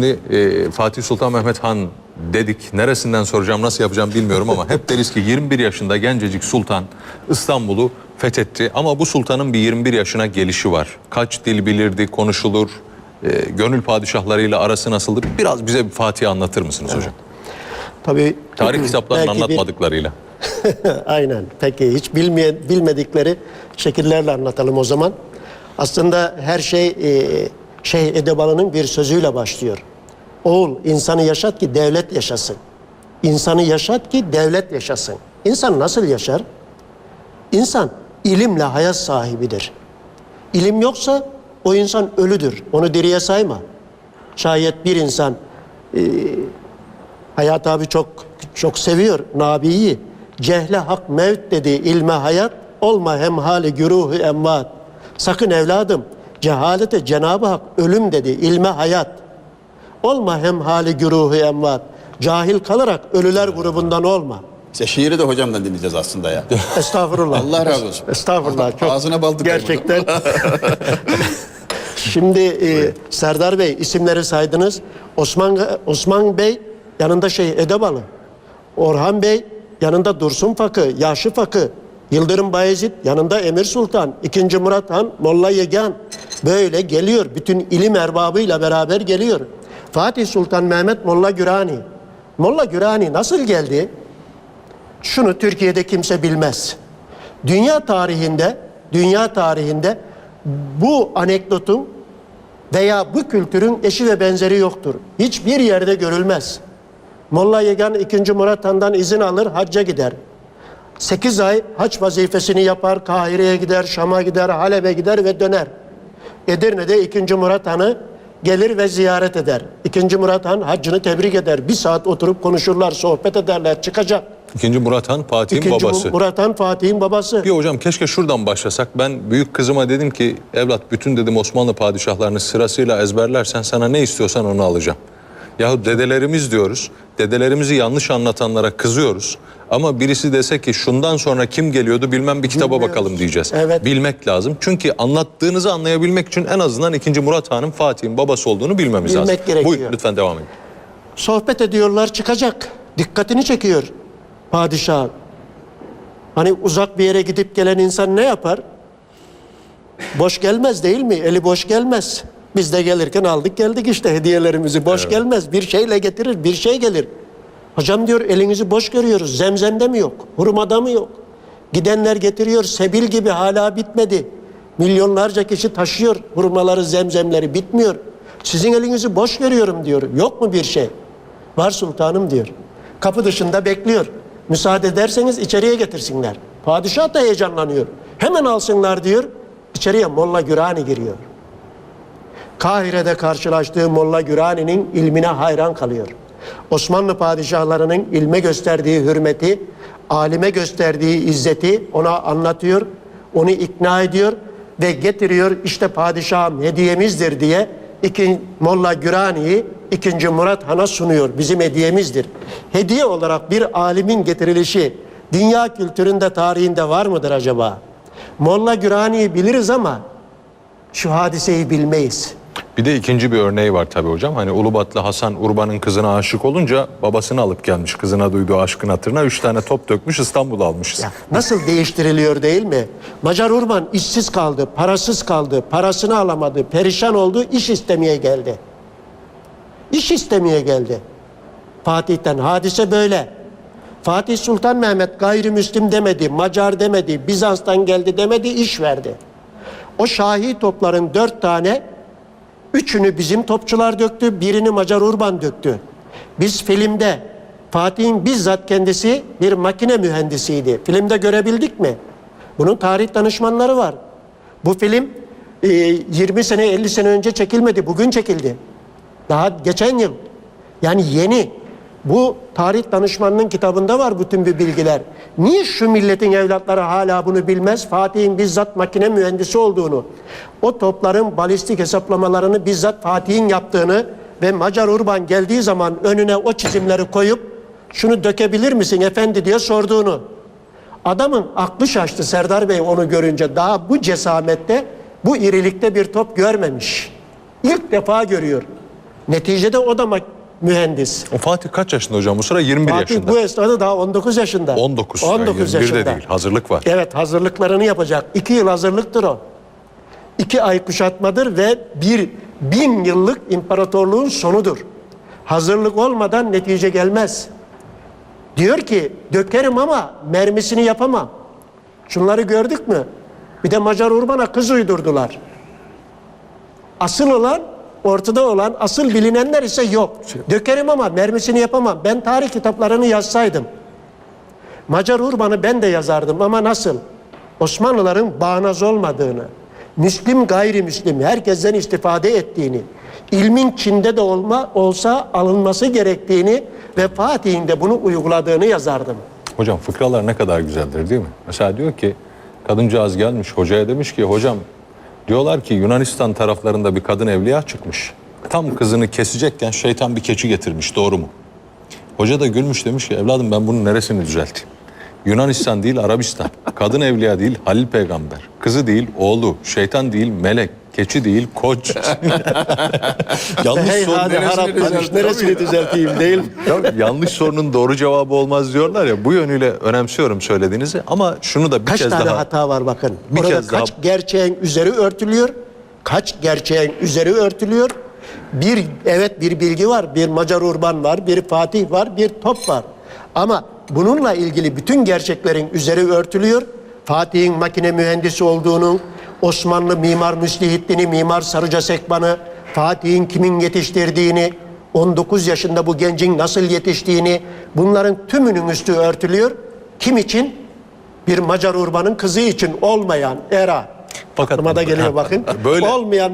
Şimdi e, Fatih Sultan Mehmet Han dedik. Neresinden soracağım, nasıl yapacağım bilmiyorum ama hep deriz ki 21 yaşında gencecik sultan İstanbul'u fethetti. Ama bu sultanın bir 21 yaşına gelişi var. Kaç dil bilirdi, konuşulur, e, gönül padişahlarıyla arası nasıldı? Biraz bize bir Fatih anlatır mısınız hocam? Tabii Tarih kitaplarının belki bir- anlatmadıklarıyla. Aynen. Peki hiç bilmeyen, bilmedikleri şekillerle anlatalım o zaman. Aslında her şey e, Şeyh Edebalı'nın bir sözüyle başlıyor. Oğul insanı yaşat ki devlet yaşasın. İnsanı yaşat ki devlet yaşasın. İnsan nasıl yaşar? İnsan ilimle hayat sahibidir. İlim yoksa o insan ölüdür. Onu diriye sayma. Şayet bir insan Hayat abi çok çok seviyor Nabi'yi. Cehle hak mevt dedi ilme hayat olma hemhali güruhu emvat. Sakın evladım cehalete Cenab-ı Hak ölüm dedi ilme hayat. Olma hemhali güruhu emvat. Cahil kalarak ölüler grubundan olma. İşte şiiri de hocamdan dinleyeceğiz aslında ya. Estağfurullah. Allah razı olsun. Estağfurullah. Çok Ağzına bal Gerçekten. Şimdi e, Serdar Bey isimleri saydınız. Osman Osman Bey yanında şey Edebalı. Orhan Bey yanında Dursun Fakı, Yaşı Fakı. Yıldırım Bayezid yanında Emir Sultan, İkinci Murat Han, Molla Yegan. Böyle geliyor. Bütün ilim erbabıyla beraber geliyor. Fatih Sultan Mehmet Molla Gürani. Molla Gürani nasıl geldi? Şunu Türkiye'de kimse bilmez. Dünya tarihinde, dünya tarihinde bu anekdotun veya bu kültürün eşi ve benzeri yoktur. Hiçbir yerde görülmez. Molla Yegan 2. Murat Han'dan izin alır, hacca gider. 8 ay hac vazifesini yapar, Kahire'ye gider, Şam'a gider, Halep'e gider ve döner. Edirne'de 2. Murat Han'ı gelir ve ziyaret eder. 2. Murat Han haccını tebrik eder. Bir saat oturup konuşurlar, sohbet ederler, çıkacak. İkinci Murat Han Fatih'in İkinci babası. Murat Han Fatih'in babası. Bir hocam keşke şuradan başlasak. Ben büyük kızıma dedim ki evlat bütün dedim Osmanlı padişahlarını sırasıyla ezberlersen sana ne istiyorsan onu alacağım. Yahu dedelerimiz diyoruz. Dedelerimizi yanlış anlatanlara kızıyoruz. Ama birisi dese ki şundan sonra kim geliyordu bilmem bir kitaba Bilmiyoruz. bakalım diyeceğiz. Evet. Bilmek lazım. Çünkü anlattığınızı anlayabilmek için en azından 2. Murat Han'ın Fatih'in babası olduğunu bilmemiz Bilmek lazım. gerekiyor. Buyurun lütfen devam edin. Sohbet ediyorlar çıkacak. Dikkatini çekiyor padişah. Hani uzak bir yere gidip gelen insan ne yapar? Boş gelmez değil mi? Eli boş gelmez. Biz de gelirken aldık geldik işte hediyelerimizi. Boş gelmez. Bir şeyle getirir, bir şey gelir. Hocam diyor elinizi boş görüyoruz. Zemzemde mi yok? Hurmada mı yok? Gidenler getiriyor. Sebil gibi hala bitmedi. Milyonlarca kişi taşıyor hurmaları, zemzemleri bitmiyor. Sizin elinizi boş görüyorum diyor. Yok mu bir şey? Var sultanım diyor. Kapı dışında bekliyor. Müsaade ederseniz içeriye getirsinler. Padişah da heyecanlanıyor. Hemen alsınlar diyor. İçeriye Molla Gürani giriyor. Kahire'de karşılaştığı Molla Gürani'nin ilmine hayran kalıyor. Osmanlı padişahlarının ilme gösterdiği hürmeti, alime gösterdiği izzeti ona anlatıyor, onu ikna ediyor ve getiriyor işte padişahım hediyemizdir diye iki, Molla Gürani'yi 2. Murat Han'a sunuyor. Bizim hediyemizdir. Hediye olarak bir alimin getirilişi dünya kültüründe tarihinde var mıdır acaba? Molla Gürani'yi biliriz ama şu hadiseyi bilmeyiz. Bir de ikinci bir örneği var tabii hocam. Hani Ulubatlı Hasan Urban'ın kızına aşık olunca babasını alıp gelmiş kızına duyduğu aşkın hatırına. Üç tane top dökmüş İstanbul'u almışız. Ya nasıl değiştiriliyor değil mi? Macar Urban işsiz kaldı, parasız kaldı, parasını alamadı, perişan oldu, iş istemeye geldi. İş istemeye geldi. Fatih'ten hadise böyle. Fatih Sultan Mehmet gayrimüslim demedi, Macar demedi, Bizans'tan geldi demedi, iş verdi. O şahi topların dört tane, üçünü bizim topçular döktü, birini Macar Urban döktü. Biz filmde Fatih'in bizzat kendisi bir makine mühendisiydi. Filmde görebildik mi? Bunun tarih danışmanları var. Bu film e, 20 sene 50 sene önce çekilmedi, bugün çekildi. Daha geçen yıl. Yani yeni. Bu tarih danışmanının kitabında var bütün bu bilgiler. Niye şu milletin evlatları hala bunu bilmez? Fatih'in bizzat makine mühendisi olduğunu, o topların balistik hesaplamalarını bizzat Fatih'in yaptığını ve Macar Urban geldiği zaman önüne o çizimleri koyup şunu dökebilir misin efendi diye sorduğunu. Adamın aklı şaştı Serdar Bey onu görünce. Daha bu cesamette, bu irilikte bir top görmemiş. İlk defa görüyor. Neticede o da mühendis. O Fatih kaç yaşında hocam? Bu sıra 21 Fatih yaşında. bu esnada daha 19 yaşında. 19. 19 yani 21 yaşında. de değil. Hazırlık var. Evet hazırlıklarını yapacak. İki yıl hazırlıktır o. İki ay kuşatmadır ve bir bin yıllık imparatorluğun sonudur. Hazırlık olmadan netice gelmez. Diyor ki dökerim ama mermisini yapamam. Şunları gördük mü? Bir de Macar Urban'a kız uydurdular. Asıl olan, ortada olan, asıl bilinenler ise yok. Dökerim ama mermisini yapamam. Ben tarih kitaplarını yazsaydım. Macar Urban'ı ben de yazardım ama nasıl? Osmanlıların bağnaz olmadığını, Müslim gayrimüslim herkesten istifade ettiğini, ilmin Çin'de de olma olsa alınması gerektiğini ve Fatih'in de bunu uyguladığını yazardım. Hocam fıkralar ne kadar güzeldir değil mi? Mesela diyor ki kadıncağız gelmiş hocaya demiş ki hocam diyorlar ki Yunanistan taraflarında bir kadın evliya çıkmış. Tam kızını kesecekken şeytan bir keçi getirmiş doğru mu? Hoca da gülmüş demiş ki evladım ben bunun neresini düzelteyim? Yunanistan değil Arabistan. Kadın evliya değil Halil peygamber. Kızı değil oğlu. Şeytan değil melek. Keçi değil koç. yanlış Hey soru hadi harap neresini düzelteyim değil mi? Ya, yanlış sorunun doğru cevabı olmaz diyorlar ya. Bu yönüyle önemsiyorum söylediğinizi ama şunu da bir Kaç kez tane daha hata var bakın. Bir Burada kez kaç daha- gerçeğin üzeri örtülüyor? Kaç gerçeğin üzeri örtülüyor? Bir evet bir bilgi var, bir Macar Urban var, bir Fatih var, bir top var. Ama bununla ilgili bütün gerçeklerin üzeri örtülüyor. Fatih'in makine mühendisi olduğunu, Osmanlı Mimar Müslihiddin'i, Mimar Sarıca Sekban'ı, Fatih'in kimin yetiştirdiğini, 19 yaşında bu gencin nasıl yetiştiğini, bunların tümünün üstü örtülüyor. Kim için? Bir Macar Urban'ın kızı için olmayan era. Fakat- Aklıma da geliyor bakın. böyle- Olmayan